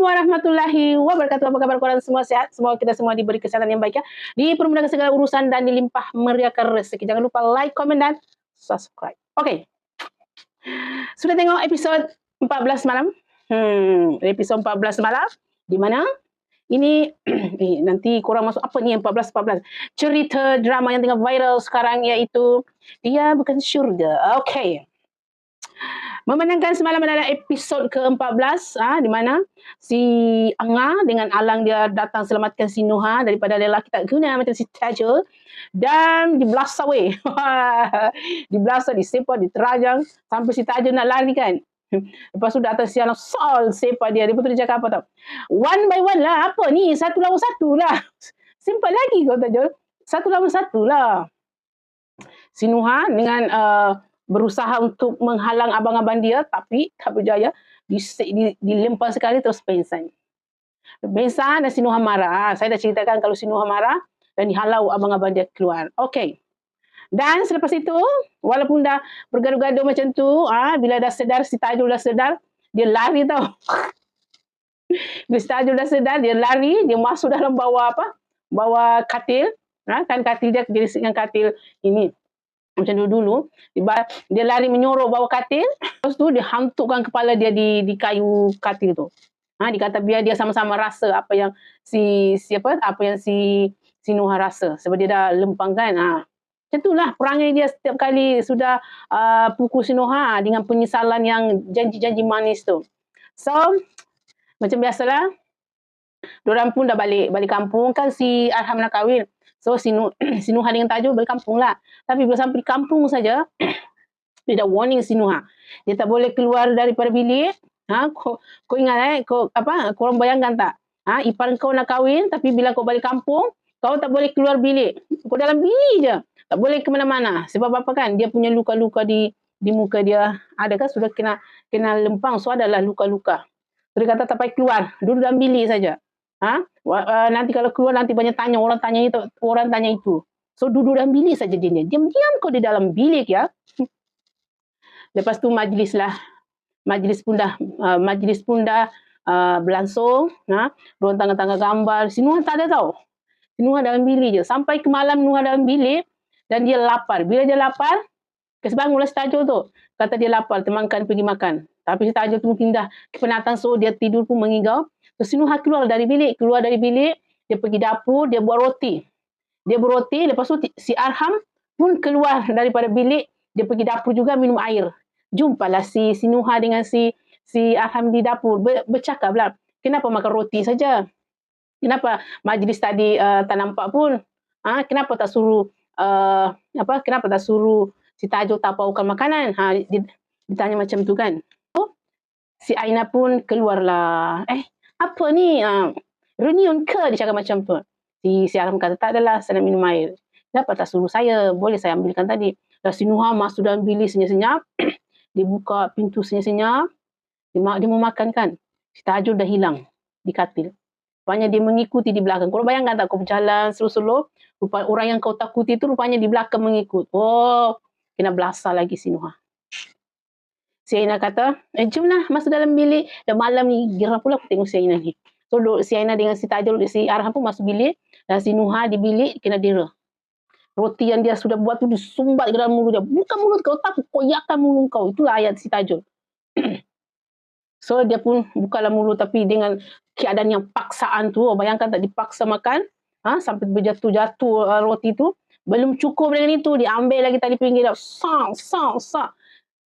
warahmatullahi wabarakatuh. Apa khabar korang semua sihat? Semoga kita semua diberi kesehatan yang baik ya. Dipermudahkan segala urusan dan dilimpah meriahkan rezeki. Jangan lupa like, komen dan subscribe. Okey. Sudah tengok episod 14 malam? Hmm, episod 14 malam di mana ini eh, nanti korang masuk apa ni yang 14 14 cerita drama yang tengah viral sekarang iaitu dia bukan syurga. Okey memenangkan semalam adalah episod ke-14 ah di mana si Anga dengan Alang dia datang selamatkan si Nuha daripada lelaki tak guna macam si Tajul dan di blast away. di blast di di terajang sampai si Tajul nak lari kan. Lepas tu datang si Alang sol sepa dia. Dia pun dia cakap apa tau. One by one lah. Apa ni? Satu lawan satu lah. Simple lagi kau Tajul. Satu lawan satu lah. Si Nuha dengan uh, berusaha untuk menghalang abang-abang dia tapi tak berjaya dilempar sekali terus pengsan. Pengsan dan Sinuha marah. Saya dah ceritakan kalau Sinuha marah dan dihalau abang-abang dia keluar. Okey. Dan selepas itu, walaupun dah bergaduh-gaduh macam tu, ah bila dah sedar, si Tajul dah sedar, dia lari tau. bila si Tajul dah sedar, dia lari, dia masuk dalam bawah apa? Bawah katil. Ha? Kan katil dia jadi dengan katil ini macam dulu-dulu. Dia lari menyorok bawah katil lepas tu dia hantukkan kepala dia di di kayu katil tu. Ha dia kata biar dia sama-sama rasa apa yang si siapa apa yang si si Nuha rasa. Sebab dia dah lempang kan ha. Macam itulah perangai dia setiap kali sudah uh, pukul si Nuha dengan penyesalan yang janji-janji manis tu. So macam biasalah Diorang pun dah balik balik kampung kan si Arham nak kahwin. So Sinu, Sinuha dengan Tajul balik kampung lah. Tapi bila sampai kampung saja, dia dah warning Sinuha. Dia tak boleh keluar daripada bilik. Ha, kau, kau ingat eh, kau, apa, korang bayangkan tak? Ha, ipar kau nak kahwin, tapi bila kau balik kampung, kau tak boleh keluar bilik. Kau dalam bilik je. Tak boleh ke mana-mana. Sebab apa kan? Dia punya luka-luka di di muka dia. Adakah sudah kena kena lempang? So adalah luka-luka. Dia kata tak payah keluar. Duduk dalam bilik saja. Ha? Nanti kalau keluar nanti banyak tanya orang tanya itu orang tanya itu. So duduk dalam bilik saja dia. Diam-diam kau di dalam bilik ya. Lepas tu majlis lah. Majlis pun dah uh, majlis pun dah uh, berlangsung, ha. Orang tangga-tangga gambar. Si Nuha tak ada tau. Si Nuha dalam bilik je. Sampai ke malam Nuha dalam bilik dan dia lapar. Bila dia lapar, kesebangunlah si Tajul tu. Kata dia lapar, temankan pergi makan. Tapi si Tajul tu pindah ke penatang so dia tidur pun mengigau. So Sinuha keluar dari bilik, keluar dari bilik, dia pergi dapur, dia buat roti. Dia buat roti, lepas tu si Arham pun keluar daripada bilik, dia pergi dapur juga minum air. Jumpalah si Sinuha dengan si si Arham di dapur, Ber, bercakaplah, kenapa makan roti saja? Kenapa majlis tadi uh, tak nampak pun? Ha, kenapa tak suruh uh, apa? Kenapa tak suruh si Tajul tapaukan makanan? Ha, ditanya macam tu kan. So, si Aina pun keluarlah. Eh, apa ni? Uh, reunion ke? Dia cakap macam tu. Si, si Alam kata, tak adalah saya nak minum air. Kenapa tak suruh saya? Boleh saya ambilkan tadi. Dan si Nuha masuk dalam bilik senyap-senyap. dia buka pintu senyap-senyap. Dia, dia mau makan kan. Si Tajul dah hilang di katil. Rupanya dia mengikuti di belakang. Kau bayangkan tak kau berjalan slow-slow. Rupa, orang yang kau takuti itu rupanya di belakang mengikut. Oh, kena belasah lagi si Nuha. Si Aina kata, eh jomlah masuk dalam bilik. Dan malam ni, geram pula aku tengok si Aina ni. So si Aina dengan si Tajul, si Arham pun masuk bilik. Dan si Nuha di bilik, kena dira. Roti yang dia sudah buat tu disumbat ke dalam mulut dia. Bukan mulut kau, tak koyakkan mulut kau. Itulah ayat si Tajul. so dia pun bukalah mulut tapi dengan keadaan yang paksaan tu. Bayangkan tak dipaksa makan. Ha, sampai berjatuh-jatuh uh, roti tu. Belum cukup dengan itu, diambil lagi tadi pinggir. Sang, sang, sang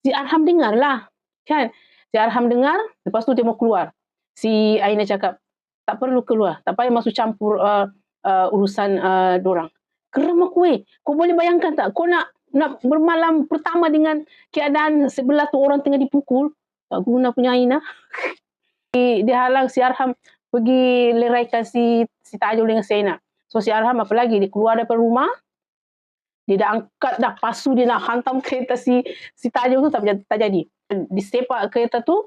si Arham dengar lah. Kan? Si Arham dengar, lepas tu dia mau keluar. Si Aina cakap, tak perlu keluar. Tak payah masuk campur uh, uh, urusan uh, dorang. Keram aku eh. Kau boleh bayangkan tak? Kau nak nak bermalam pertama dengan keadaan sebelah tu orang tengah dipukul. Tak guna punya Aina. dia halang si Arham pergi leraikan si, si Tajul dengan si Aina. So si Arham apa lagi? Dia keluar daripada rumah dia dah angkat dah pasu dia nak hantam kereta si si Tajul tu tak, tak jadi. Disepak kereta tu,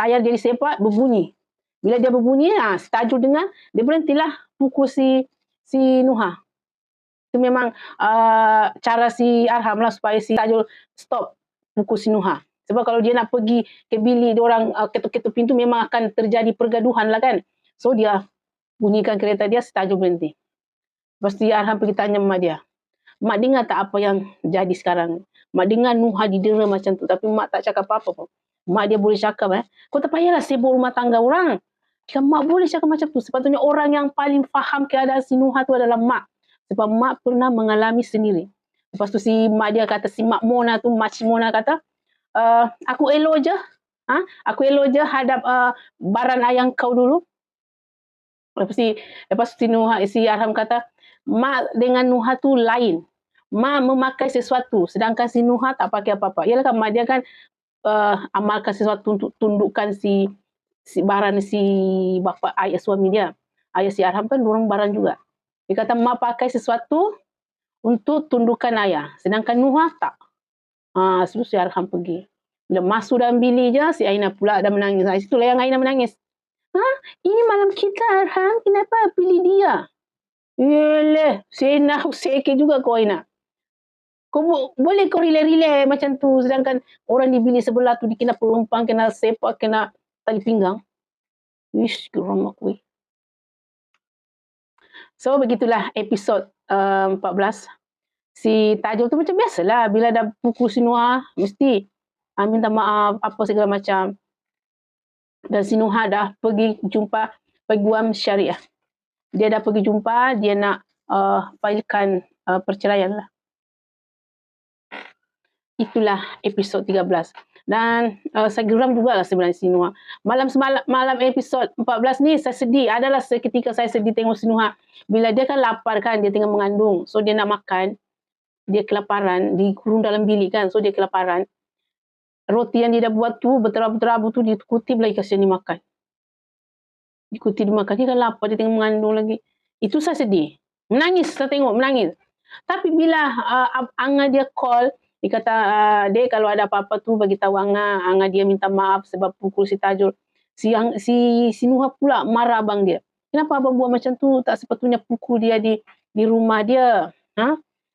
tayar dia disepak berbunyi. Bila dia berbunyi, ha, si Tajul dengar, dia berhentilah pukul si si Nuha. Itu memang uh, cara si Arham lah supaya si Tajul stop pukul si Nuha. Sebab kalau dia nak pergi ke bilik dia orang uh, ketuk-ketuk pintu memang akan terjadi pergaduhan lah kan. So dia bunyikan kereta dia, si Tajul berhenti. Lepas tu Arham pergi tanya mak dia. Mak dengar tak apa yang jadi sekarang? Mak dengar Nuha didera macam tu. Tapi mak tak cakap apa-apa pun. Mak dia boleh cakap eh. Kau tak payahlah sibuk rumah tangga orang. Jika mak boleh cakap macam tu. Sepatutnya orang yang paling faham keadaan si Nuha tu adalah mak. Sebab mak pernah mengalami sendiri. Lepas tu si mak dia kata, si mak Mona tu, mak Mona kata, uh, aku elo je. Ha? Aku elo je hadap uh, baran ayang kau dulu. Lepas si, lepas si Nuha, si Arham kata, mak dengan Nuha tu lain. Mak memakai sesuatu sedangkan si Nuha tak pakai apa-apa. Ialah kan dia kan uh, amalkan sesuatu untuk tundukkan si si baran si bapa ayah suami dia. Ayah si Arham kan dorong baran juga. Dia kata mak pakai sesuatu untuk tundukkan ayah. Sedangkan Nuha tak. Ha, sebab si Arham pergi. Bila masuk dalam bilik je, si Aina pula dah menangis. Ha, situlah yang Aina menangis. Ha? Ini malam kita Arham, kenapa pilih dia? Yelah, saya nak sekit juga kau Aina. Kau boleh kau relay-relay macam tu sedangkan orang di bilik sebelah tu dikena pelumpang, kena sepak, kena tali pinggang. Wish, geram aku. So, begitulah episod uh, 14. Si Tajul tu macam biasalah. Bila dah pukul Sinuha, mesti uh, minta maaf, apa segala macam. Dan Sinuha dah pergi jumpa peguam syariah dia dah pergi jumpa, dia nak uh, filekan uh, perceraian lah. Itulah episod 13. Dan uh, saya geram juga lah sebenarnya Sinuha. Malam semalam, malam episod 14 ni saya sedih. Adalah seketika saya sedih tengok Sinuha. Bila dia kan lapar kan, dia tengah mengandung. So dia nak makan. Dia kelaparan, dikurung dalam bilik kan. So dia kelaparan. Roti yang dia dah buat tu, berterabu-terabu tu, dia kutip lagi kasih dia makan ikuti dia makan. Dia kan lapar, dia tengah mengandung lagi. Itu saya sedih. Menangis, saya tengok, menangis. Tapi bila uh, Anga dia call, dia kata, uh, Dek kalau ada apa-apa tu bagi tahu Anga. Anga dia minta maaf sebab pukul si Tajul. Si, si, si Nuha pula marah abang dia. Kenapa abang buat macam tu? Tak sepatutnya pukul dia di di rumah dia. Ha?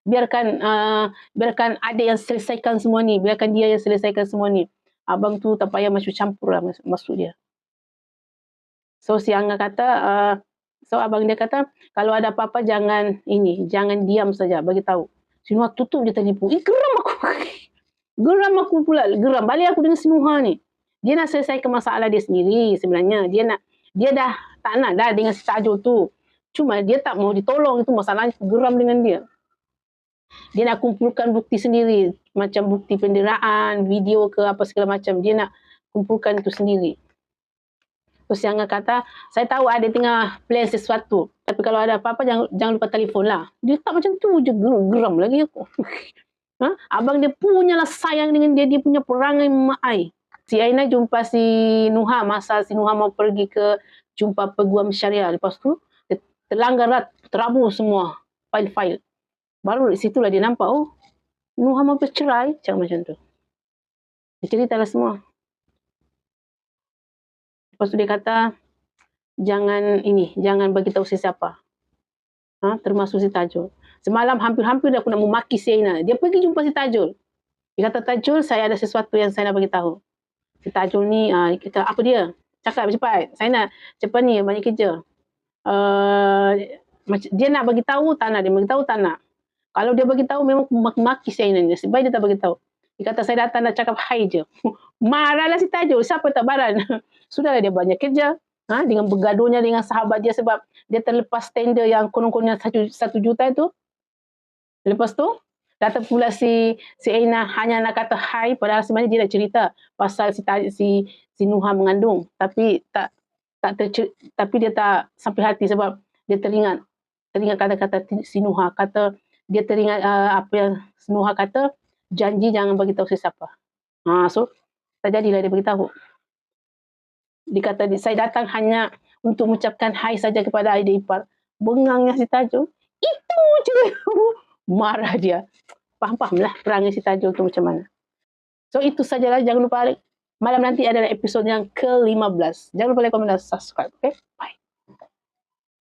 Biarkan uh, biarkan ada yang selesaikan semua ni. Biarkan dia yang selesaikan semua ni. Abang tu tak payah masuk campur lah masuk dia. So si Angga kata, uh, so abang dia kata, kalau ada apa-apa jangan ini, jangan diam saja, bagi tahu. Sinuha tutup je telefon. Eh, geram. Geram aku pula. Geram. Balik aku dengan Sinuha ni. Dia nak selesaikan masalah dia sendiri sebenarnya. Dia nak, dia dah tak nak dah dengan si Tajul tu. Cuma dia tak mau ditolong. Itu masalahnya geram dengan dia. Dia nak kumpulkan bukti sendiri. Macam bukti penderaan, video ke apa segala macam. Dia nak kumpulkan itu sendiri. Terus yang kata, saya tahu ada tengah plan sesuatu. Tapi kalau ada apa-apa, jangan, jangan lupa telefon lah. Dia tak macam tu je, geram lagi aku. ha? Abang dia punyalah sayang dengan dia, dia punya perangai ma'ai. Si Aina jumpa si Nuha, masa si Nuha mau pergi ke jumpa peguam syariah. Lepas tu, dia terlanggar lah, terabu semua file-file. Baru di situlah dia nampak, oh, Nuha mau bercerai, macam macam tu. Dia ceritalah semua. Lepas tu dia kata, jangan ini, jangan bagi tahu siapa. Ha? Termasuk si Tajul. Semalam hampir-hampir aku nak memaki si Aina. Dia pergi jumpa si Tajul. Dia kata, Tajul, saya ada sesuatu yang saya nak bagi tahu. Si Tajul ni, uh, kata, apa dia? Cakap cepat. Saya nak cepat ni, banyak kerja. Uh, dia nak bagi tahu, tak nak. Dia bagi tahu, tak nak. Kalau dia bagi tahu, memang maki si Aina ni. Sebab dia tak bagi tahu. Dia kata, saya datang nak cakap hai je. Marahlah si Tajul. Siapa tak baran? Sudahlah dia banyak kerja. Ha, dengan bergaduhnya dengan sahabat dia sebab dia terlepas tender yang konon-kononnya satu, satu juta itu. Lepas tu, datang pula si si Aina hanya nak kata hai padahal sebenarnya dia nak cerita pasal si si si Nuha mengandung tapi tak tak ter, tapi dia tak sampai hati sebab dia teringat teringat kata-kata si Nuha kata dia teringat uh, apa yang si Nuha kata janji jangan bagi tahu sesiapa. Ha so tak jadilah dia beritahu dikata saya datang hanya untuk mengucapkan hai saja kepada adik ipar. Bengangnya si Tajul. Itu je. Marah dia. Faham-fahamlah perangai si Tajul tu macam mana. So itu sajalah. Jangan lupa malam nanti adalah episod yang ke-15. Jangan lupa like, komen dan subscribe. Okay? Bye.